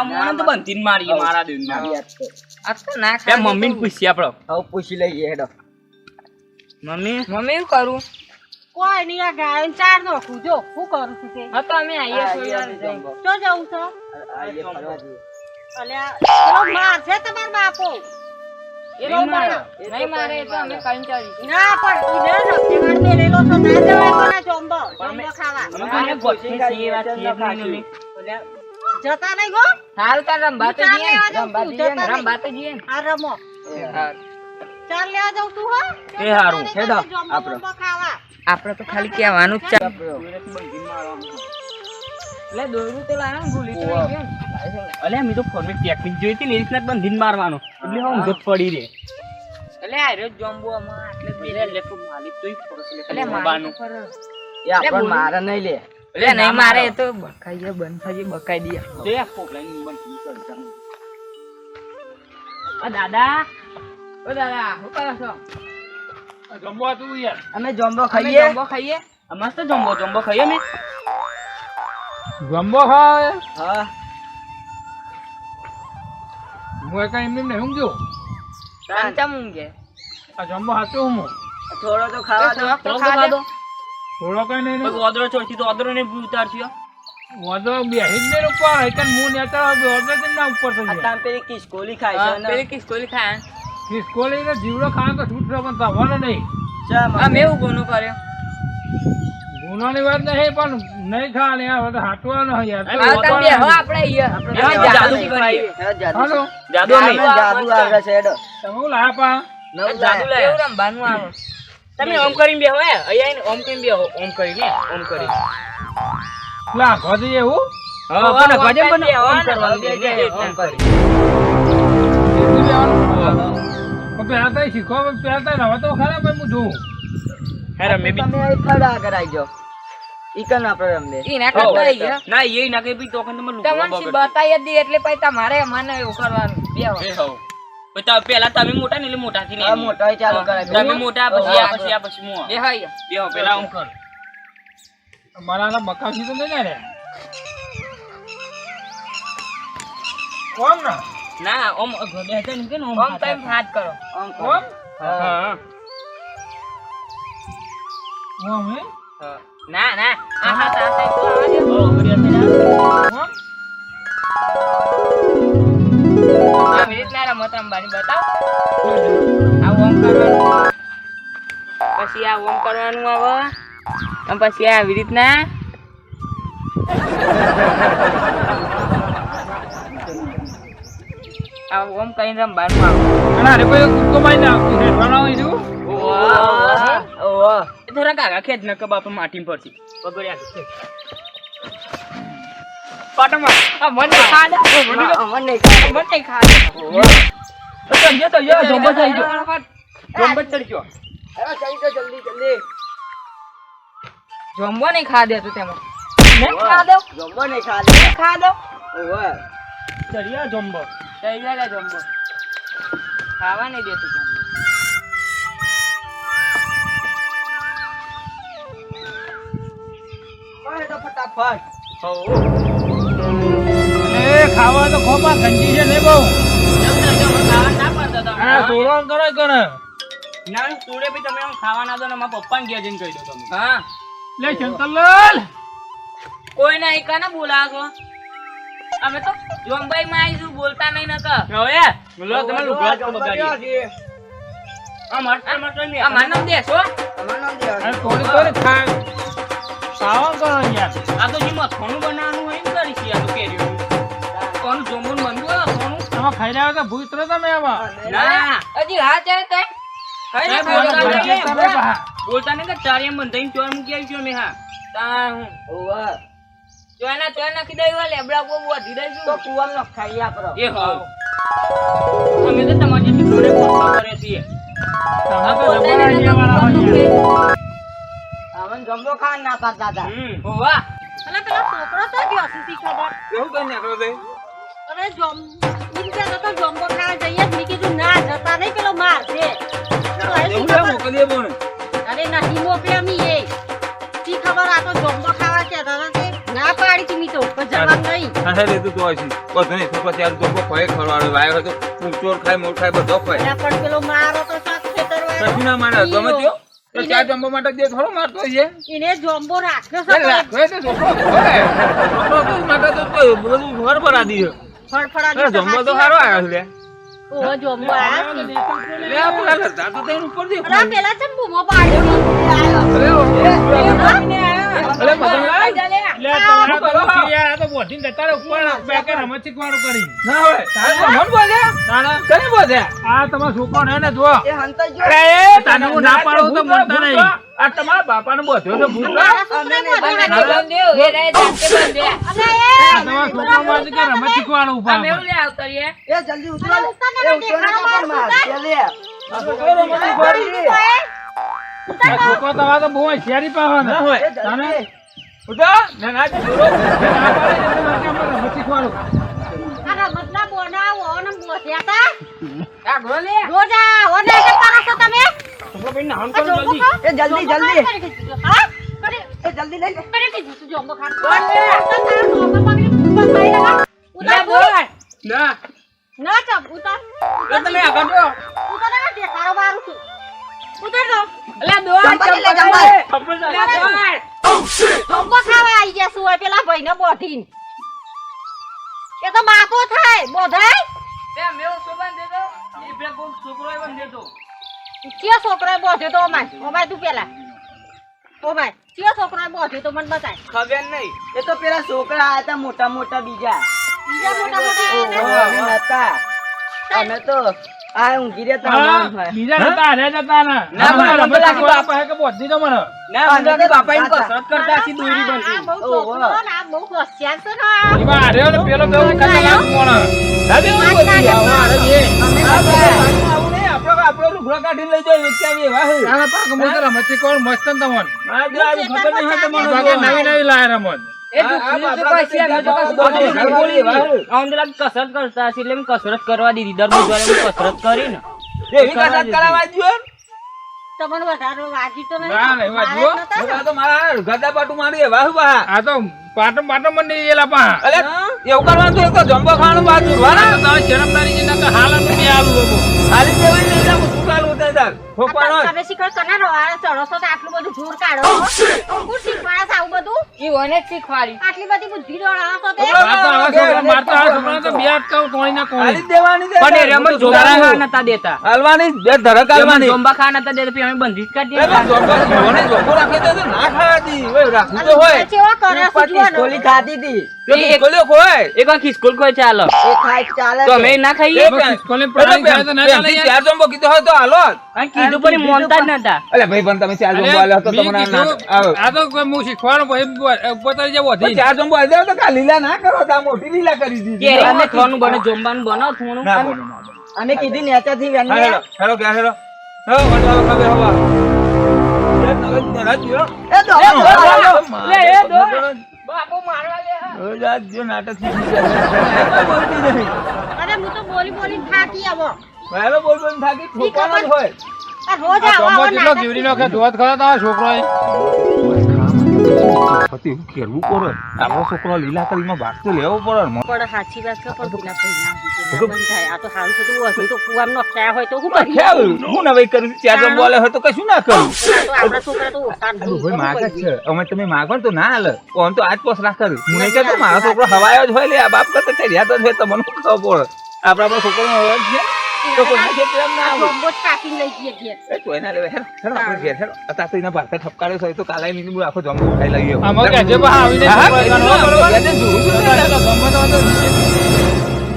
આ મોને તો બંધીને મારી મારા મારી તો ના ખાય. મમ્મીને પૂછી આપણો હવે પૂછી લઈએ હેડો. મમ્મી? મમ્મી શું કરું? કોઈ નહીં આ ગાય ચાર નોખું. જો શું કરું છું તે હા તો અમે આઈએ થોડી તો જવું છો. આઈએ ફરવા જઈએ. અલ્યા પેલો માર છે તમાર બાપો. એ નહીં મારે. નહીં મારે તો અમે કરીને ના પણ ઈને રખેવાળ મેલેલો છો ના જવાય કોના જોંબો જોંબો ખાવા. અમે કોને ગોઠવી છીએ વાત છીએ મમ્મી. અલ્યા, જતા નહીં ગો હાલ તાર રંબા તો જઈએ લેવા. રંબા તો જઈએ આ રમો ચાલ લેવા જાઉં તું હો એ હારું. હેડો, આપણો. આપણે તો ખાલી કહેવાનું જ. એટલે દોરું તો લાવ્યા ને ભૂલી તો ને. અલ્યા તો ફોર્મેટ ટેકનિક જોઈ હતી ને એ રીતના બંધીન મારવાનો એટલે હું ઊંઘ પડી રે એટલે આ રહ્યો જોંબુ આમાં આટલે જ બેઠો. માલિક તોય ફરક લે એટલે ખાલી મારે મોબાનું. તો ખરો. એ આપણ. મારે નહીં લે એટલે નહીં મારે એ તો બકાઈએ બંધ થઈ જાય, બકાઈ દઈએ. તે આ પોકલાઈને બંધી. આ દાદા. ઓ દાદા શું કરો છો? જમવા તું યાર. અમે જોમ્બો ખાઈએ. જોંબો ખાઈએ? અમાર તો જમવો જમવો ખાઈએ ને જમ્બો ખાય હા. હું કઈ એમને નહીં ઊંઘ્યો કાંચા મૂંગે. આ જમ્બો હાચું હું? થોડો તો ખાવા દો. તો ખા દે. થોડો કઈ નહીં ઓદરો ચોથી તો ઓદરો ને ઉતારશો વધો બેહી જ નહીં ઉપર એકન મું નેતા વધો કેમ ના ઉપર થઈ જાય પેલી કિસકોલી ખાય છે પેલી કિસ્કોલી ખાય ને. ને જીવડો ખાવા તો છૂટ પણ થવાનો નહીં ચા મેં એવું ગુનો કર્યો ગુનાની વાત નહીં પણ નહીં ખાવાની આ બધા હાટવાનો હોય યાર તમે બેહો આપણે અહીંયા. જાદુ કરીએ. કરીએ. જાદુ. જાદુ અમે નહીં જાદુ આવે છે હેડો તમે હું લાયા પા જાદુ લાયા. લાયા. એવું રમવાનું આવે. તમે ઓમ કરીને બેહો હે. અહીંયા ઓમ કરીને બેહો. ઓમ કરીને ઓમ કરીને. લા ગોજી એવું હા? પણ ઓમ કરવાનું બે ઓમ કરી. તો શીખો તો તો ખરા પણ હું જોઉં હે રમે બી તમે ખડા આગળ આવી જાઓ ઈ કન આપણે ઈ ના કરતા ઈ, ના એ ના કે બી તો તમે તમને એટલે પછી તમારે મને એવું કરવાનું. બેહો. પેલા તમે મોટા ને એટલે મોટા થી આ મોટા ચાલુ કરાય તમે મોટા પછી આ પછી આ પછી હું બેહો અહીંયા. બેહો પેલા હું કર મારા બકાસી તો નહીં રે કોમ ના ના ઓમ ગડે હતા ને કે ને ઓમ ટાઈમ હાથ કરો ઓમ. કોમ હા. હા કોમ હે ના ના આ હાથ આ સાઈડ તો આવા દે. ઓ આવી રીતના રમત રમવાની બતાવો. આ ઓમ કરવાનું. પછી આ ઓમ કરવાનું આવે અને પછી આ આવી રીતના. આ ઓમ કરીને રમવાનું આવે. અને અરે કોઈ કૂદકો મારી નાખું હેઠવાના હોય છું ઓહો. ઓહો. એ થોડા કાકા ખેંચ ન કબા માટી પરથી પગડ્યા પાટામાં આ મને નહીં. મને ખા દે. તો સમજો તો યો જોંબો થઈ ગયો જોંબો ચડી ગયો. હેડો, જલ્દી તો જલ્દી જલ્દી. જમવો નહીં ખા દે તું તેમાં. નહીં ખા દો નહીં. ખા. ચડિયા જોંબો જમવો. ખાવા નહીં દે તું. ફટાફટ. એ ખાવા તો ખોપા ગંજી છે નહીં બહુ. ના પાડતા હતા આ તોરણ કરે કરે ના સુડે બી તમે આમ ખાવા ના દો ને મારા પપ્પાને ઘેર જઈને કહી દો તમે. હા. લે શંકરલાલ. કોઈ નહીં કાને બોલાવો અમે તો જોંબાઈ માં આવીશું બોલતા નહીં નકર. હવે? લો તમે લુગડા તો બગાડી આ મસ્ત મસ્ત નહીં આ માનવ દેશો. તમારું નામ દેવાનું. અરે થોડી થોડી ખા ખાવા કરો યાર આ તો જે મથોનું બનાવવાનું હોય ને કરી છે આ ખાઈ રહ્યા તો ભૂત રહો તમે આવા? ના. હજી હા છે તઈ કઈ કઈ બોલતા નહીં. કે ચારિયા બંધાઈને ચોર મૂકી આવી છું અમે હા. તા હું. ઓવા. ચોના ચોય નાખી દઈ લેબડા બહુ વધી તો દઈશું કૂવામાં નખાઈએ આપણે. એ હો. અમે તો તમારી જે જોડે ફોટો કરે છીએ. તમે તો જબરા આઈડિયા વાળા હોય. અમને જમવો ખાવા ના પાડતા હતા. હમ. હોવા. અને પેલો છોકરો તો ગયો છે ખબર એવું કઈ નીકળો બે અરે જોમ. ઈમ કહેતો તો જોંબો ખાવા જઈએ. મેં કીધું ના જતા નહીં પેલો માર છે તો? મોકલીએ બોને અરે નહીં મોકલે અમી એ શી ખબર આ તો જોંબો ખાવા કહેતા હતા તે ના પાડી તી મી તો પણ જવાનું નહીં અરે રે તું તો હશે બધું નહીં તો પછી આ લોકો ખોય ખરવાડો લાયો તો ચોર ખાય મોર ખાય બધો ખાય પણ પેલો મારો તો શાક ખેતરવાળો. કશું ના માને ગમે ત્યો તો ચાર જમવા માટે જે થોડો મારતો છે એને જોમ્બો રાખે છે રાખો. છોકરો તો માટે તો બધું ઘર ભરા આદી અરે જમવા તો સારો આવ્યો છે લે. ઓહો, જોમ્બો લે આ પેલા લડતા તો તેનું ઉપર દેખ. અલા, પેલા ચમ બૂમો પાડ્યો અરે બધા લે તમારા તો ચીડિયા, તો બોધીને જતા રહે. ઉપર બે કે રમત શીખવાડું કરી ના હોય. તારે તો મન બોલે. તારા કઈ બોલે? આ તમારો છોકરો ને ને જો એ હંતા જો અરે એ તને હું ના પાડું તો ભૂત બોલતા ભૂત નહીં. આ તમારા બાપાને બોધ્યો છે રમત શીખવાડું જલ્દી ઉતરો. છોકરો તમારો બહુ હોશિયારી પાવાના હોય. ઉઠા. ના ના જોરો ના પાડે એટલે મારે કે અમે રમત શીખવાડું આ રમતના બોનાવો અને બોધ્યા તા. આ ઘો લે. રોજ આ ઓને કે કરો છો તમે? છોકરો ભાઈ નામ કરો જલ્દી. એ જલ્દી. હા? એ લઈ લે. ઉતાર બોલ. ના. ના ચપ ઉતાર. તમે આગળ જો ઉતાર ના દે કારોબાર છું. ઉતાર દો લે દોડ જંપા લે, ચંપલ જંપા. લે. લે દોડ જોમ્બો ખાવા આવી જશું હોય પેલા ભાઈને બોધીને. એ તો માકો થાય બોધાય. બે મેવો સોબન દે દો એ બે કોક છોકરો એવન દે દો કયો છોકરો બોધ્યો તો અમાય અમાય તું પેલા. ઓમાય કયો છોકરો બોધ્યો તો મને બતાય. ખબર નહીં. એ તો પેલા છોકરા આયા તા મોટા મોટા બીજા. બીજા મોટા મોટા ઓહો, અમે નતા. અમે તો આ તા હા, અમારા ભાઈ. બીજા જતા હારે જતા ને ના, મને મને રમત લાગે શીખવાડવા કે બોધી તો મને. ના અંદાજે બાપા એમ કસરત કરતા હશે દોરી બનતી બહુ છોકરો બહુ હોશિયાર છે ને. આ. એમાં હાર્યો ને પેલો બેઉ ખતરનાક કોણ? દાદા એવું બોલી આવો હારે છે. અમે આ નતા. બધા આવું નહીં, આપણો આપણો લુગડો કાઢીને લઈ પાક મસ્ત ને તમને. આ જો આ ખબર નહીં. નવી નવી લાયા રમત. કસરત કરતા હશે એટલે કસરત કરવા દીધી. દર કસરત કરી ને કસરત કરાવવા દ્યો. તમને વધારે વાજી તો નહીં? ના, નહીં વાજ્યો. મારે જ નતા? ને. આ તો મારા ગદા પાટું મારી વાહ વાહ. આ તો પાટમ પાટમ મંડી ગયેલા પા. અલે એવું કરવાનું તો તો જમ્બો ખાવાનું બાજુ. હાલ હાલી દેવાય નહીં શું કાઢું તે તાર ફોફાનો જ. તમે શીખર કના રવાડે ચડો તો આટલું બધું જોર કાઢો. કોણ શીખવાડે છે આવું બધું? ઈ ઓને શીખવાડી. આટલી બધી બુદ્ધિ દોડાવો છો તે. છોકરો- મારતો છોકરા મારતો આવા છોકરાને તો બે અટકાવ તોડી ના કોણી. દેવાની છે પણ રમત હું તો જોંબા સુધારું. ખાવા નતા દેતા. હાલવાની બે ધડક એમાં જોંબા ખાવા નતા દેતા પછી અમે બંધી જ કરી એટલે દીધી જોને જોંબો રાખી દે ના ખાવાતી ઓય રાખવું તો હોય. ચેવા કરે છે પટ્ટી ખાધી હતી તો ખોલ્યો ખોય એક વાર ખિસકોલ કોઈ ચાલો. ચાલે તો અમે ના ખાઈએ? ખિસકોલી. ચાર કીધો હોય તો હાલો. જ. કીધું પણ મોનતા જ નતા અલે ભાઈ પણ તમે ચાર જમ્બો આલ્યો તો તમને. આ તો હું શીખવાડું પછી ઉપર તારી જે ચાર જમ્બો આલી તો કાં લીલા ના કરો તો મોટી લીલા કરી દીધી કે અમે થોનું બને જોંબાનું બનાવ થોનું. અમે કીધું નેતાથી વેનને હા, હેલો હેલો ક્યાં હેલો હેલો વંટાળો ખબર હવા એ નગર જરા એ દો. લે, એ દો. બાપુ મારવા લે હા. જો નાટક. અરે હું તો બોલી બોલી થાકી આવો વહેલો બોલ બોલ થાકી ઠોકવાનો જ હોય. આ રોજ આ આવો ચોમ્બો આવો જેટલો નાટક ગીવડી નાખે ધોત ખરા તારા છોકરોએ. પતિ કેરવું પડે આપણો છોકરો લીલા કરીમાં ભાગ તો લેવો પડે. સાચી વાત છે પણ પેલા ભાઈ ના હોય તો ના બંધ થાય આ તો હાલ તો તું હશે તો કુવામાં નોખ્યા હોય તો શું કરીએ ખ્યાલ? હું નવાઈ કરું? ચાર બોલે હોય તો કશું ના કરું? આપણા છોકરા તો માગ? છે. અમે તમે માગો ને તો ના હાલ. ઓમ તો આજ પોસ ના કરું હું નહીં કહેતો મારો છોકરો હવાયો જ હોય લે આ બાપ કરતા ચડ્યા તો તમને ખબર પડે? આપણા આપણો છોકરો અવાજ છે. તો કોઈ ના ખેતર ના આવે લઈ જઈએ ઘેર. એ કોઈ લેવે હેરો હેરો આપણે ઘેર હેરો અત્યારે તો એના ભાતા ઠપકારે છે તો કાલાઈ નીની બુડ આખો જમો ખાઈ લઈએ આમાં કે જે બા આવીને હા, હા, છોકરો બરોબર, એનો બરોબર. એટલે જોવું છું ને.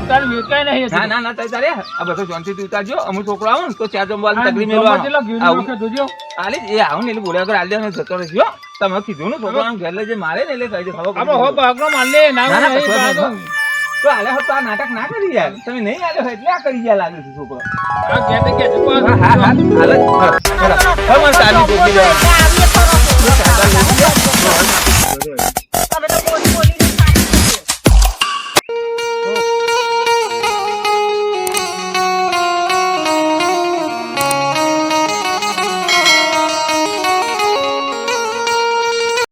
તારે નહીં ના ના ના તારે તારે આ બધો જોનથી ઉતારજો અમુક છોકરો આવો ને તો ચાર જમવા આ તકલીફ ચોમ્બો જેટલો ગીવડી મેળવાનો નાખે જોજો. આલે એ આવું ને એટલે બોલ્યા વગર આલ્યો ને જતો રહેજો તમે કીધું ને છોકરાનું ઘેર લઈ જે મારે ને એટલે કહી દે ખબર આપણે હો ભાગનો માર લે ના ના, તો હો. આલે હોત તો આ નાટક ના કરી યાર તમે નહીં આલ્યો હોય એટલે આ કરી ગયા લાગે છે છોકરો. હા હા હા હાલે.